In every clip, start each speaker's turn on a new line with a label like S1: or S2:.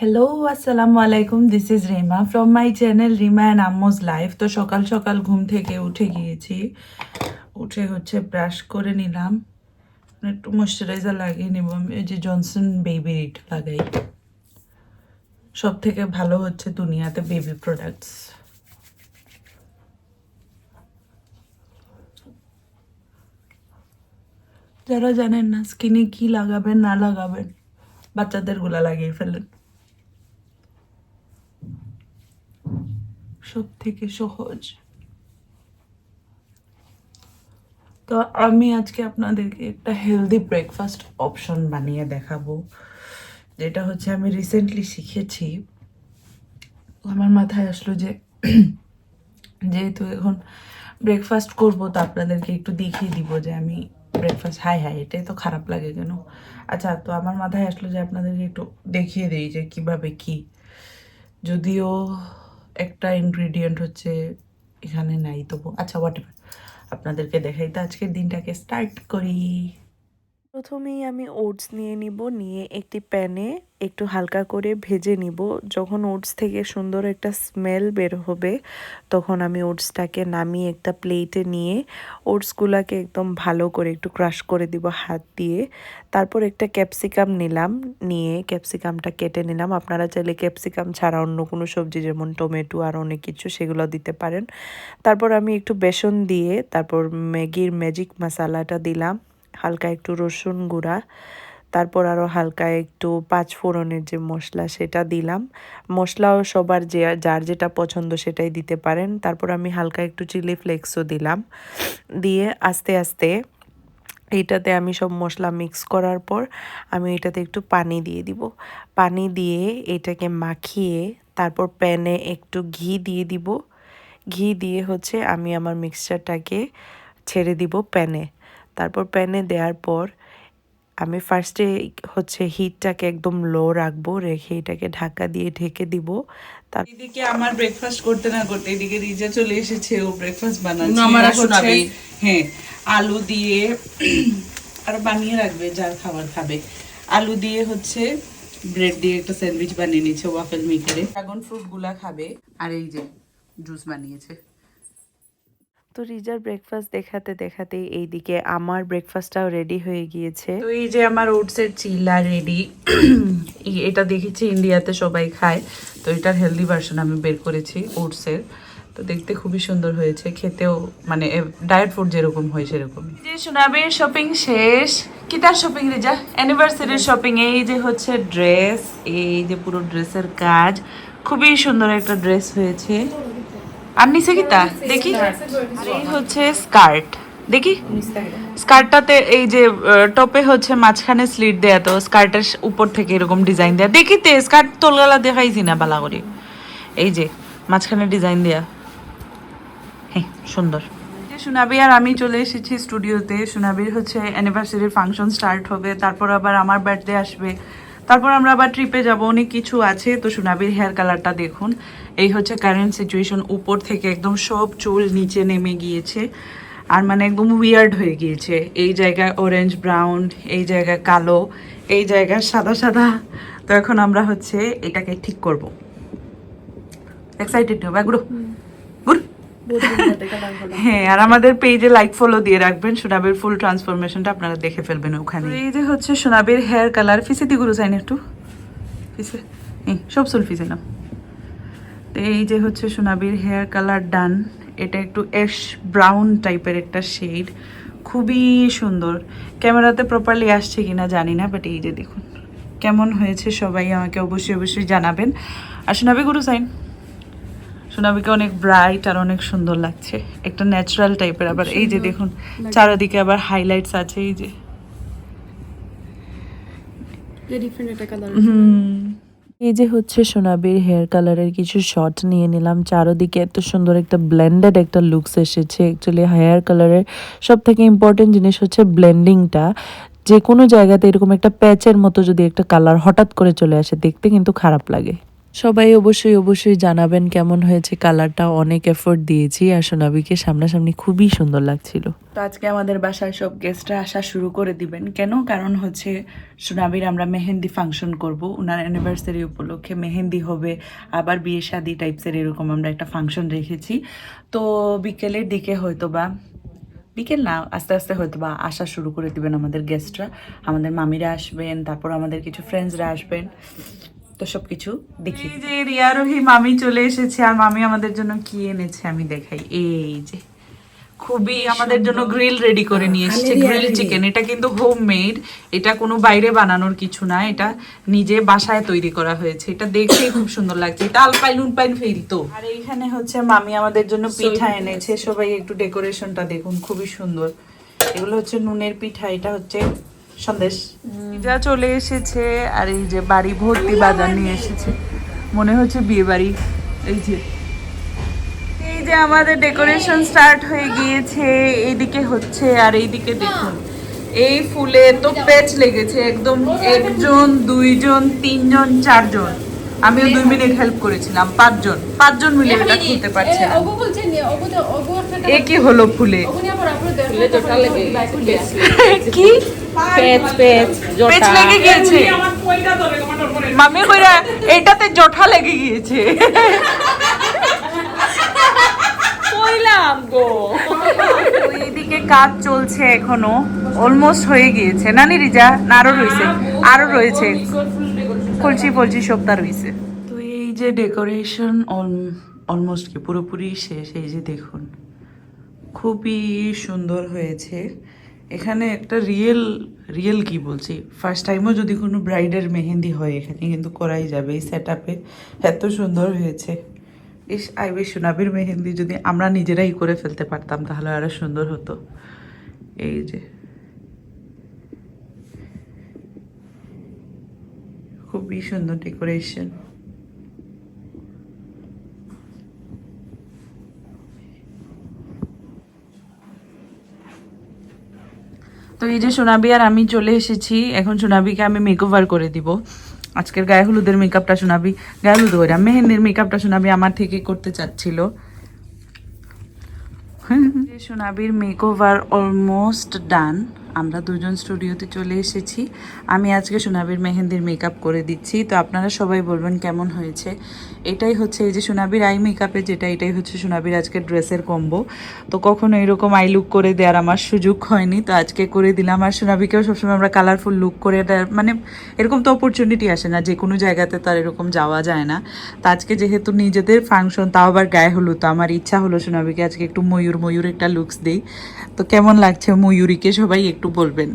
S1: Hello আসসালামু আলাইকুম this is Rima from my channel Rima and Ammu's life তো সকাল সকাল ঘুম থেকে উঠে গিয়েছি। উঠে হচ্ছে ব্রাশ করে নিলাম। একটু ময়শ্চারাইজার লাগিয়ে নিব। ওই যে জনসন বেবি রিট লাগাই। সব থেকে ভালো হচ্ছে দুনিয়াতে বেবি প্রোডাক্টস যারা জানেন না স্কিনে কি লাগাবেন, না লাগাবেন, বাচ্চাদেরগুলা লাগিয়ে ফেলেন। সব থেকে সহজ। তো আমি আজকে আপনাদেরকে একটা হেলদি ব্রেকফাস্ট অপশন বানিয়ে দেখাবো, যেটা হচ্ছে আমি রিসেন্টলি শিখেছি। আমার মাথায় আসলো যে, যেহেতু এখন ব্রেকফাস্ট করব, তো আপনাদেরকে একটু দেখিয়ে দিব যে আমি ব্রেকফাস্ট হাই হাই এটাই তো খারাপ লাগে কেন? আচ্ছা তো আমার মাথায় আসলো যে আপনাদেরকে একটু দেখিয়ে দিই যে কীভাবে কি। যদিও একটা ইনগ্রিডিয়েন্ট হচ্ছে এখানে নাই, তবু আচ্ছা হোয়াট আপনাদেরকে দেখাই তো আজকের দিনটাকে স্টার্ট করি।
S2: প্রথমেই আমি ওটস নিয়ে নিব, নিয়ে একটি প্যানে একটু হালকা করে ভেজে নিব। যখন ওটস থেকে সুন্দর একটা স্মেল বের হবে, তখন আমি ওটসটাকে নামিয়ে একটা প্লেটে নিয়ে ওটসগুলোকে একদম ভালো করে একটু ক্রাশ করে দিব হাত দিয়ে। তারপর একটা ক্যাপসিকাম নিলাম, নিয়ে ক্যাপসিকামটা কেটে নিলাম। আপনারা চাইলে ক্যাপসিকাম ছাড়া অন্য কোনো সবজি, যেমন টমেটো আর অনেক কিছু, সেগুলো দিতে পারেন। তারপর আমি একটু বেসন দিয়ে, তারপর ম্যাগির ম্যাজিক মশালাটা দিলাম। হালকা একটু রসুন গুঁড়া, তারপর আরও হালকা একটু পাঁচ ফোড়নের যে মশলা সেটা দিলাম। মশলাও সবার যে, যার যেটা পছন্দ সেটাই দিতে পারেন। তারপর আমি হালকা একটু চিলি ফ্লেক্সও দিলাম। দিয়ে আস্তে আস্তে এইটাতে আমি সব মশলা মিক্স করার পর আমি এটাতে একটু পানি দিয়ে দিব। পানি দিয়ে এটাকে মাখিয়ে তারপর প্যানে একটু ঘি দিয়ে দিব। ঘি দিয়ে হচ্ছে আমি আমার মিক্সচারটাকে ছেড়ে দিব প্যানে। তারপর প্যানে দেওয়ার পর আমি ফার্স্টে হচ্ছে হিটটাকে একদম লো রাখব রেখে এটাকে ঢাকা দিয়ে ঢেকে দিব। তার
S1: এদিকে আমার ব্রেকফাস্ট করতে না করতে এদিকে রিজা চলে এসেছে ও ব্রেকফাস্ট বানাচ্ছে।
S3: আমার শোনাবে।
S1: হচ্ছে- হ্যাঁ আলু দিয়ে আর বানিয়ে রাখবে যার খাবার খাবে। আলু দিয়ে হচ্ছে ব্রেড দিয়ে একটা স্যান্ডউইচ বানিয়ে নিচ্ছে ওয়াফেল মেকারে ড্রাগন ফ্রুটগুলা খাবে। আর এই যে জুস বানিয়েছে।
S2: তো রিজার ব্রেকফাস্ট দেখাতে দেখাতে এইদিকে আমার ব্রেকফাস্টটাও রেডি হয়ে গিয়েছে।
S1: তো এই যে আমার ওটসের চিলা রেডি এটা দেখেছি ইন্ডিয়াতে সবাই খায়। তো এটার হেলদি ভার্সন আমি বের করেছি ওটসের তো দেখতে খুবই সুন্দর হয়েছে, খেতেও মানে ডায়েট ফুড যেরকম হয় সেরকমই। যে শোনাবে শপিং শেষ। কিতার শপিং রেজা? অ্যানিভার্সারির শপিং এই যে হচ্ছে ড্রেস এই যে পুরো ড্রেসের কাজ। খুবই সুন্দর একটা ড্রেস হয়েছে। আর নিচে কিতা দেখি। আর এই হচ্ছে স্কার্ট। দেখি। স্কার্টটাতে এই যে টপে হচ্ছে মাঝখানে স্লিট দেয়া তো স্কার্টের উপর থেকে এরকম ডিজাইন দেয়া। দেখিতে স্কার্ট তোলগালা দেখাইছি না বালা করে। এই যে মাঝখানে ডিজাইন দেয়া। হ্যাঁ সুন্দর। সুনাবি আর আমি চলে এসেছি স্টুডিওতে সুনাবির হচ্ছে অ্যানিভার্সারির ফাংশন স্টার্ট হবে তারপর আবার আমার বার্থডে আসবে। তারপর আমরা আবার ট্রিপে যাব অনেক কিছু আছে। তো সুনাবির হেয়ার কালারটা দেখুন। এই হচ্ছে কারেন্ট সিচুয়েশন উপর থেকে একদম সব চুল নিচে নেমে গিয়েছে। আর মানে একদম উইয়ার্ড হয়ে গিয়েছে। এই জায়গায় অরেঞ্জ ব্রাউন এই জায়গায় কালো এই জায়গায় সাদা সাদা। তো এখন আমরা হচ্ছে এটাকে ঠিক করব। এক্সাইটেড হবে গুরু। হ্যাঁ আর আমাদের পেজে লাইক ফলো দিয়ে রাখবেন। সোনাবের ফুল ট্রান্সফরমেশনটা আপনারা দেখে ফেলবেন ওখানে। এই যে হচ্ছে সোনাবের হেয়ার কালার ফিসে দি গুরু সাইন একটু। ফিসে। সব চুল ফিসে নাও। তো এই যে হচ্ছে সোনাবির হেয়ার কালার ডান এটা একটু অ্যাশ ব্রাউন টাইপের একটা শেড খুবই সুন্দর। ক্যামেরাতে প্রপারলি আসছে কিনা জানি না বাট এই যে দেখুন কেমন হয়েছে সবাই আমাকে অবশ্যই অবশ্যই জানাবেন। আর সোনাবি গুরু সাইন সোনাবিকে অনেক ব্রাইট আর অনেক সুন্দর লাগছে একটা ন্যাচারাল টাইপের আবার এই যে দেখুন চারিদিকে আবার হাইলাইটস আছে এই যে। হুম।
S2: এই যে হচ্ছে সোনাবির হেয়ার কালারের কিছু শর্ট নিয়ে নিলাম, চারোদিকে এত সুন্দর একটা ব্লেন্ডেড একটা লুকস এসেছে। অ্যাকচুয়ালি হেয়ার কালারের সব থেকে ইম্পর্টেন্ট জিনিস হচ্ছে ব্লেন্ডিংটা যে কোনো জায়গাতে এরকম একটা প্যাচের মতো যদি একটা কালার হঠাৎ করে চলে আসে, দেখতে কিন্তু খারাপ লাগে। সবাই অবশ্যই অবশ্যই জানাবেন কেমন হয়েছে কালারটা। অনেক এফোর্ট দিয়েছি আর সোনাবিকে সামনাসামনি খুবই সুন্দর লাগছিল।
S1: তো আজকে আমাদের বাসায় সব গেস্টরা আসা শুরু করে দিবেন। কেন? কারণ হচ্ছে সোনাবির আমরা মেহেন্দি ফাংশন করব। ওনার অ্যানিভার্সারি উপলক্ষে মেহেন্দি হবে, আবার বিয়ে শাদি টাইপসের এরকম আমরা একটা ফাংশন রেখেছি। তো বিকেলের দিকে হয়তো বা বিকেল না, আস্তে আস্তে হয়তো বা আসা শুরু করে দিবেন আমাদের গেস্টরা আমাদের মামিরা আসবেন, তারপর আমাদের কিছু ফ্রেন্ডসরা আসবেন। তো সব কিছু দেখি। এই যে রিয়ারোহী মামি চলে এসেছে আর মামি আমাদের জন্য কি এনেছে আমি দেখাই। এই যে খুবই আমাদের জন্য গ্রিল রেডি করে নিয়ে এসেছে গ্রিল চিকেন। এটা কিন্তু হোম মেড এটা কোনো বাইরে বানানোর কিছু না এটা নিজে বাসায় তৈরি করা হয়েছে। এটা দেখেই খুব সুন্দর লাগছে। এটা আলপাইন উলপাইন ফিল তো। আর এইখানে হচ্ছে মামি আমাদের জন্য পিঠা এনেছে। সবাই একটু ডেকোরেশনটা দেখুন খুবই সুন্দর। এগুলো হচ্ছে নুনের পিঠা এটা হচ্ছে সন্দেশ। যা চলে এসেছে আর এই যে বাড়ি ভর্তি বাজার নিয়ে এসেছে। মনে হচ্ছে বিয়ে বাড়ি। এই যে। এই যে আমাদের ডেকোরেশন স্টার্ট হয়ে গিয়েছে। এইদিকে হচ্ছে আর এইদিকে দেখুন। এই ফুলে তো প্যাচ লেগেছে একদম একজন দুইজন তিনজন চারজন। আমিও দুই মিনিট হেল্প করেছিলাম পাঁচজন। পাঁচজন মিলে এটা খুলতে পারছে না।
S3: অগো বলছেন অগো তো অগো একটা
S1: এ কি? হলো ফুলে কি
S3: পেচ পেচ
S1: পেচ লেগে গিয়েছে? মামি কইরা এটাতে জোঠা লেগে গিয়েছে।
S3: কইলাম গো।
S1: তো কাজ চলছে এখনও। অলমোস্ট হয়ে গিয়েছে। না নি রিজা না আরও রয়েছে আরও রয়েছে। কলচি ফলচি সবটা রয়েছে তো এই যে ডেকোরেশন অলমোস্ট কি? পুরোপুরি শেষ। এই যে দেখুন। খুবই সুন্দর হয়েছে। এখানে একটা রিয়েল রিয়েল কি বলছি? ফার্স্ট টাইমও যদি কোনো ব্রাইডের মেহেন্দি হয় এখানে, কিন্তু করাই যাবে এই সেট আপে এত সুন্দর হয়েছে। ইস আই বেশ সোনাবির মেহেন্দি যদি আমরা নিজেরাই করে ফেলতে পারতাম, তাহলে আরও সুন্দর হতো। এই যে। খুবই সুন্দর ডেকোরেশন তো এই যে সোনাবি আর আমি চলে এসেছি এখন সোনাবিকে আমি মেকওভার করে দিব। আজকের গায়ে হলুদের মেকআপটা সোনাবি গায়ে হলুদ ওইরা মেহেন্দির মেকআপটা সোনাবি আমার থেকে করতে চাচ্ছিল। যে সোনাবির মেকওভার অলমোস্ট ডান আমরা দুজন স্টুডিওতে চলে এসেছি। আমি আজকে সোনাবির মেহেন্দির মেকআপ করে দিচ্ছি। তো আপনারা সবাই বলবেন কেমন হয়েছে? এটাই হচ্ছে এই যে সোনাবির আই মেকআপে যেটা, এটাই হচ্ছে সোনাবির আজকে ড্রেসের কম্বো তো কখনো এরকম আই লুক করে দেওয়ার আমার সুযোগ হয়নি। তো আজকে করে দিলাম। আর সোনাবিকেও সবসময় আমরা কালারফুল লুক করে দেওয়ার মানে এরকম তো অপরচুনিটি আসে না। যে কোনো জায়গাতে তার এরকম যাওয়া যায় না। তো আজকে যেহেতু নিজেদের ফাংশন তাও আবার গায়ে হলো তো আমার ইচ্ছা হলো সোনাবিকে আজকে একটু ময়ূর ময়ূর একটা লুকস দিই। তো কেমন লাগছে ময়ূরীকে সবাই একটু বলবেন।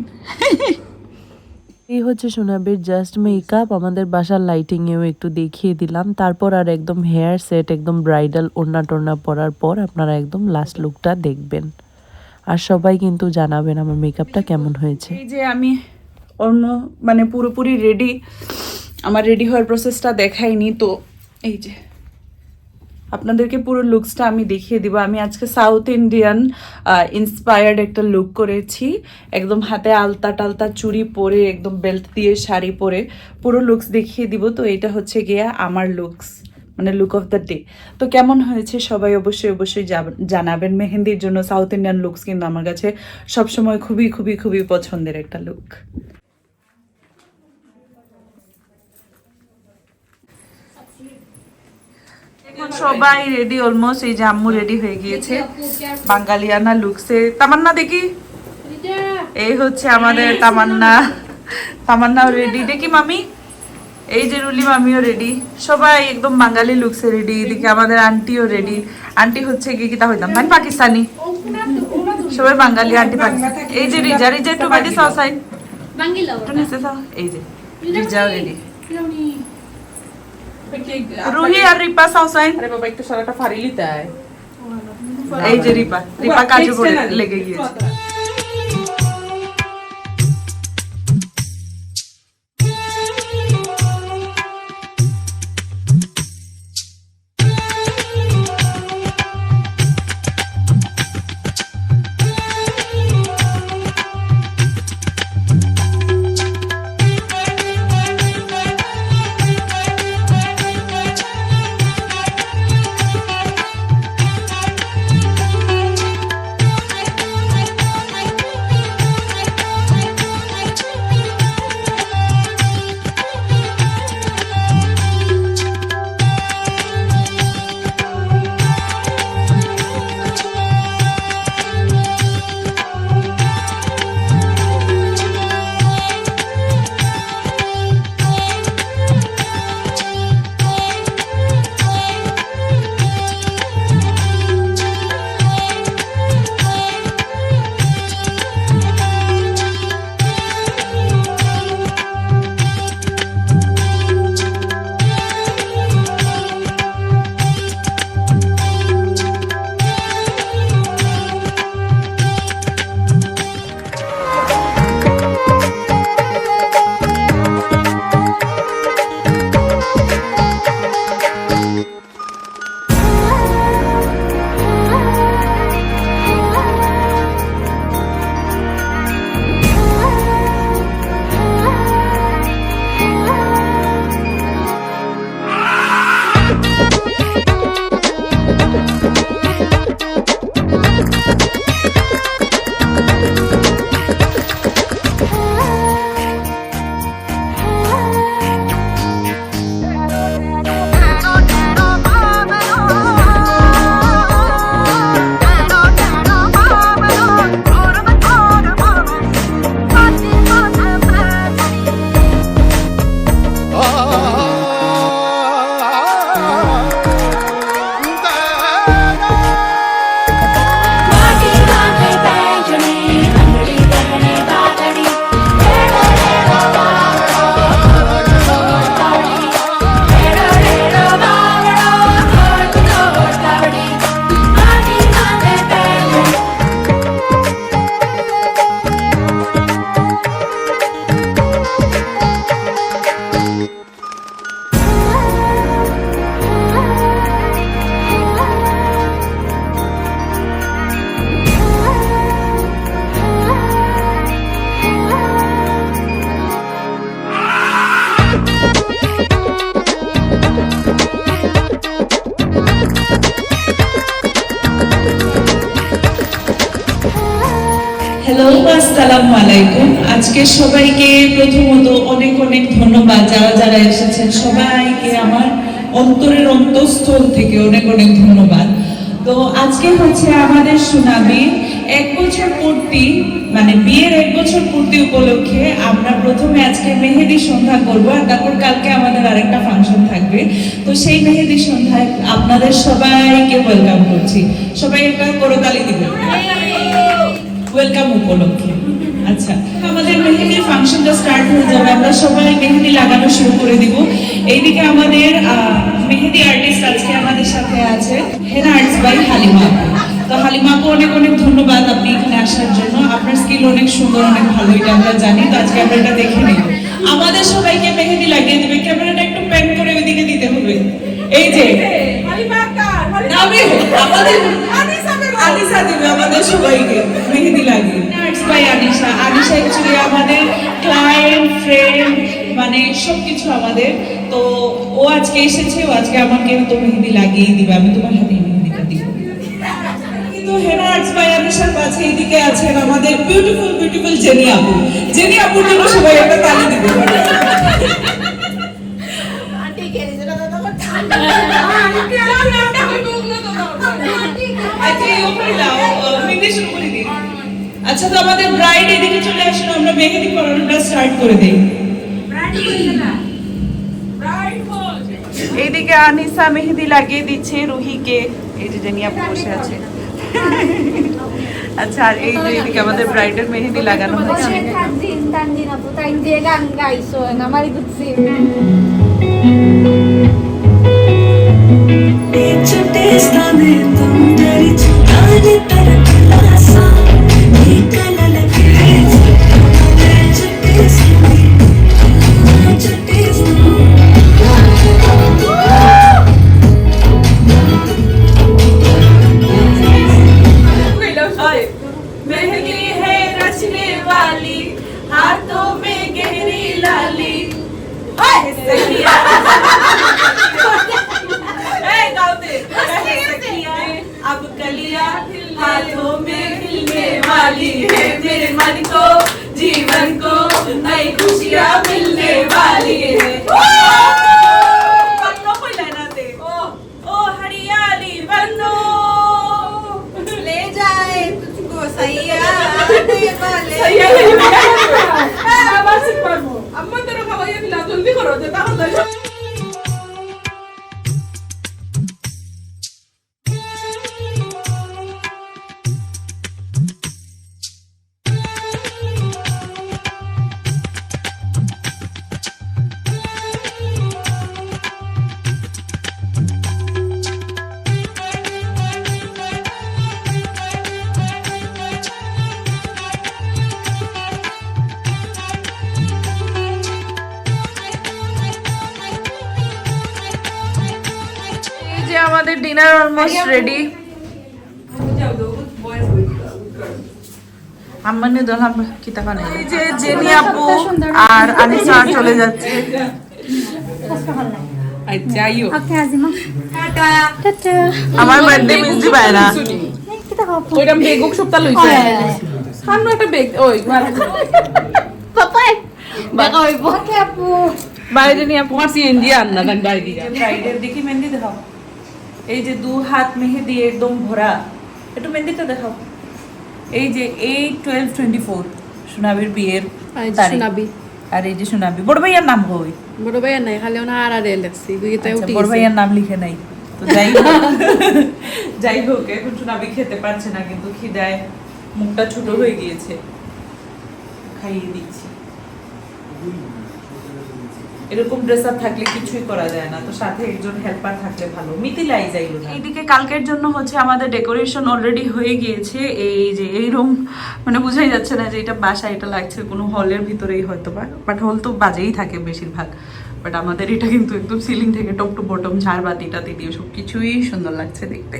S2: এই হচ্ছে সোনাবির জাস্ট মেকআপ আমাদের বাসার লাইটিংয়েও একটু দেখিয়ে দিলাম। তারপর আর একদম হেয়ার সেট একদম ব্রাইডাল ওড়না টোড়না পরার পর আপনারা একদম লাস্ট লুকটা দেখবেন। আর সবাই কিন্তু জানাবেন আমার মেকআপটা কেমন হয়েছে।
S1: এই যে আমি অন্য মানে পুরোপুরি রেডি আমার রেডি হওয়ার প্রসেসটা দেখাইনি তো এই যে। আপনাদেরকে পুরো লুকসটা আমি দেখিয়ে দিব। আমি আজকে সাউথ ইন্ডিয়ান ইন্সপায়ার্ড একটা লুক করেছি। একদম হাতে আলতা টালতা চুড়ি পরে, একদম বেল্ট দিয়ে শাড়ি পরে পুরো লুকস দেখিয়ে দিব। তো এটা হচ্ছে গিয়া আমার লুকস মানে লুক অফ দ্য ডে তো কেমন হয়েছে সবাই অবশ্যই অবশ্যই জানাবেন। মেহেন্দির জন্য সাউথ ইন্ডিয়ান লুকস কিন্তু আমার কাছে সবসময় খুবই খুবই খুবই পছন্দের একটা লুক সবাই রেডি অলমোস্ট এই যে আম্মু রেডি হয়ে গিয়েছে। বাঙালিয়ানা লুকসে। তামান্না দেখি। এই হচ্ছে আমাদের তামান্না। তামান্নাও রেডি দেখি মামি। এই যে রুলি মামিও রেডি সবাই একদম বাঙালি লুকসে রেডি এদিকে আমাদের আন্টিও রেডি আন্টি হচ্ছে কি কিতা হইতাম? মানে পাকিস্তানি। সবাই বাঙালি আন্টি পাকিস্তানি। এই যে রিজা রিজা একটু বাইরে সাও এই যে রিজাও রেডি রুহি আর রিপা সাও সাইড
S4: আরে বাবা একটু সারাটা ফাড়ি লিতে আয়
S1: এই যে রিপা রিপা কাজে পড়ে লেগে গিয়েছে সবাইকে প্রথমত অনেক অনেক ধন্যবাদ। যারা যারা এসেছেন সবাইকে আমার অন্তরের অন্তঃস্থল থেকে অনেক অনেক ধন্যবাদ। তো আজকে হচ্ছে আমাদের সুনামি। এক বছর পূর্তি মানে বিয়ের এক বছর পূর্তি উপলক্ষে আমরা প্রথমে আজকে মেহেদি সন্ধ্যা করব আর তারপর কালকে আমাদের আরেকটা ফাংশন থাকবে। তো সেই মেহেদি সন্ধ্যায় আপনাদের সবাইকে ওয়েলকাম করছি। সবাই একটা করতালি দিবেন ওয়েলকাম উপলক্ষে। আচ্ছা আমাদের মেহেদি ফাংশনটা স্টার্ট হয়ে যাবে। আমরা সবাই মেহেদি লাগানো শুরু করে দিব। এইদিকে আমাদের মেহেদি আর্টিস্ট আজকে আমাদের সাথে আছে। হেনা আর্টস বাই হালিমা তো হালিমা আপু, অনেক অনেক ধন্যবাদ আপনি এখানে আসার জন্য। আপনার স্কিল অনেক সুন্দর, অনেক ভালো, এটা আমরা জানি। তো আজকে আমরা এটা দেখে নিব। আমাদের সবাইকে মেহেদি লাগিয়ে দেবে। ক্যামেরাটা একটু প্যান করে ওইদিকে দিতে হবে। এই যে নামে আমাদের আনিসা দিবে আমাদের সবাইকে মেহেদি লাগিয়ে। বাই আনিসা। আনিসা অ্যাকচুয়ালি আমাদের ক্লায়েন্ট ফ্রেন্ড মানে সবকিছু আমাদের। তো ও আজকে এসেছে ও আজকে আমাকে তো মেহেদি লাগিয়ে দিবে আমি তোমার হাতে মেহেদিটা দিব। কিন্তু হেনা আর্টস বাই আনিসার কাছে এইদিকে আছেন আমাদের বিউটিফুল বিউটিফুল জেনি আপু। জেনি আপুর জন্য সবাই একটা তালি দিবে। আচ্ছা মেহেদি শুরু করে দিই আচ্ছা তো আমাদের ব্রাইড এদিকে চলে আসুন আমরা মেহেদি পরানোটা স্টার্ট করে দেই।
S4: এইদিকে আনিসা মেহেদি লাগিয়ে দিচ্ছে রুহিকে এই যে জানি আপু বসে আছে। আচ্ছা আর এই যে এইদিকে আমাদের ব্রাইডের মেহেদি লাগানো হচ্ছে।
S5: Kasi tanjin, tanjin na po. Tanjin lang guys. చుట్టే
S2: చుట్టేస్తానే తొందరి చుట్టాలి
S1: తరగలా वाली है मेरे मन को जीवन को नई खुशियाँ मिलने वाली है हरियाली बनो
S5: ले
S6: ले जाए अब बस अम्मा तेरे को ये खिला जल्दी
S4: करो देता हूँ ডিনার অলমোস্ট রেডি আম্মানে দলাম কিতাব আনে এই যে জেনি আপু আর আনিসা চলে যাচ্ছে. আমার বার্থডে মিস না
S6: ওইটা বেগুক সপ্তাহ লইছে। সামনে একটা বেগ ওই.
S5: Baka ibu. Oke,
S4: বাইরে নিয়ে আপু
S6: তোমার সিএন দিয়ে আন না তাক বাড়ি
S4: দেখি মেহেন্দি দেখাও। এই যে দু হাত মেহেদি একদম ভরা একটু মেহেন্দিটা দেখাও। এই যে এইট টুয়েলভ টোয়েন্টি ফোর সোনাবির বিয়ের
S7: আর এই যে সোনাবি।
S4: আর এই যে সোনাবি বড় ভাইয়ার নাম কই?
S7: বড় ভাইয়া নাই খালি ওনা আর আর লেখছি
S4: বড় ভাইয়ার নাম লিখে নাই। তো যাই হোক। যাই হোক এখন সোনাবি খেতে পারছে না কিন্তু খিদায় মুখটা ছোট হয়ে গিয়েছে। খাইয়ে দিচ্ছি। এরকম ড্রেস আপ থাকলে কিছুই করা যায় না তো সাথে একজন হেল্পার থাকলে ভালো মিথিলাই যাইলো এইদিকে কালকের জন্য হচ্ছে আমাদের ডেকোরেশন অলরেডি হয়ে গিয়েছে এই যে এই রুম মানে বোঝাই যাচ্ছে না যে এটা বাসা এটা লাগছে কোনো হলের ভিতরেই হয়তো বা বাট হল তো বাজেই থাকে বেশিরভাগ বাট আমাদের এটা কিন্তু একদম সিলিং থেকে টপ টু বটম ঝাড়বাতি টাতি দিয়ে সব কিছুই সুন্দর লাগছে দেখতে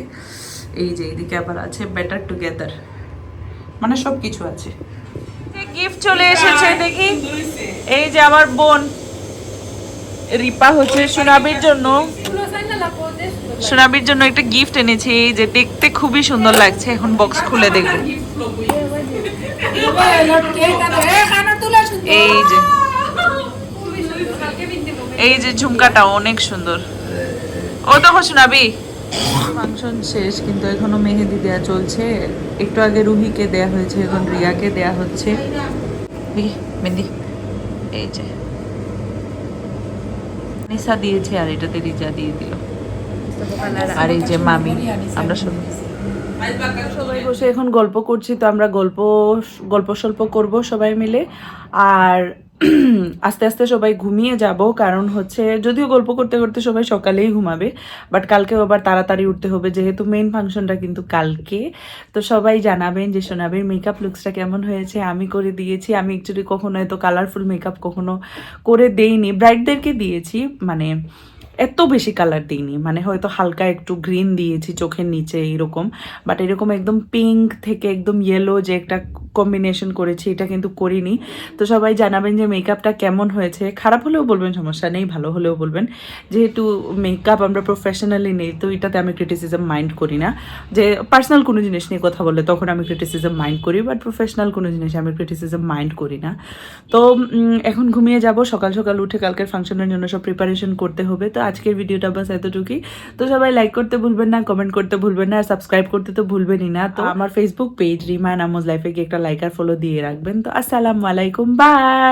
S4: এই যে এইদিকে আবার আছে বেটার টুগেদার মানে সব কিছু আছে গিফট চলে এসেছে দেখি এই যে আমার বোন রিপা হচ্ছে সোনাবির জন্য সোনাবির জন্য একটা গিফট এনেছি যে দেখতে খুবই সুন্দর লাগছে, এখন বক্স খুলে দেখব।
S1: এই যে এই যে ঝুমকাটা, অনেক সুন্দর। ও তো সোনাবি। ফাংশন শেষ, কিন্তু এখনও মেহেদি দেয়া চলছে। একটু আগে রুহিকে দেয়া হয়েছে, এখন রিয়াকে দেয়া হচ্ছে। দেখি এই যে। নিসা দিয়েছে আর এটাতে রিজা দিয়ে দিল। আর এই যে মামি, আমরা শুনি সবাই বসে এখন গল্প করছি, তো আমরা গল্প গল্প সল্প করব সবাই মিলে। আর আস্তে আস্তে সবাই ঘুমিয়ে যাব, কারণ হচ্ছে যদিও গল্প করতে করতে সবাই সকালেই ঘুমাবে বাট কালকেও আবার তাড়াতাড়ি উঠতে হবে, যেহেতু মেন ফাংশনটা কিন্তু কালকে। তো সবাই জানাবেন যে শোনাবেন মেকআপ লুকসটা কেমন হয়েছে? আমি করে দিয়েছি, আমি অ্যাকচুয়ালি কখনো এত কালারফুল মেকআপ কখনো করে দেইনি। ব্রাইডদেরকে দিয়েছি মানে এত বেশি কালার দিইনি। মানে হয়তো হালকা একটু গ্রিন দিয়েছি চোখের নিচে এরকম বাট এরকম একদম পিঙ্ক থেকে একদম ইয়েলো যে একটা কম্বিনেশন করেছি, এটা কিন্তু করিনি। তো সবাই জানাবেন যে মেকআপটা কেমন হয়েছে। খারাপ হলেও বলবেন, সমস্যা নেই, ভালো হলেও বলবেন। যেহেতু মেকআপ আমরা প্রফেশনালি নেই, তো এটাতে আমি ক্রিটিসিজম মাইন্ড করি না। যে পার্সোনাল কোনো জিনিস নিয়ে কথা বললে তখন আমি ক্রিটিসিজম মাইন্ড করি বাট প্রফেশনাল কোনো জিনিস আমি ক্রিটিসিজম মাইন্ড করি না। তো এখন ঘুমিয়ে যাব। সকাল সকাল উঠে কালকের ফাংশনের জন্য সব প্রিপারেশন করতে হবে। তো আজকের ভিডিওটা বাস এতটুকুই। তো সবাই লাইক করতে ভুলবেন না কমেন্ট করতে ভুলবেন না আর সাবস্ক্রাইব করতে তো ভুলবেনই না। তো আমার ফেসবুক পেজ রিমা নামোজ লাইফে গিয়ে একটা লাইক আর ফলো দিয়ে রাখবেন। তো আসসালামু আলাইকুম বাই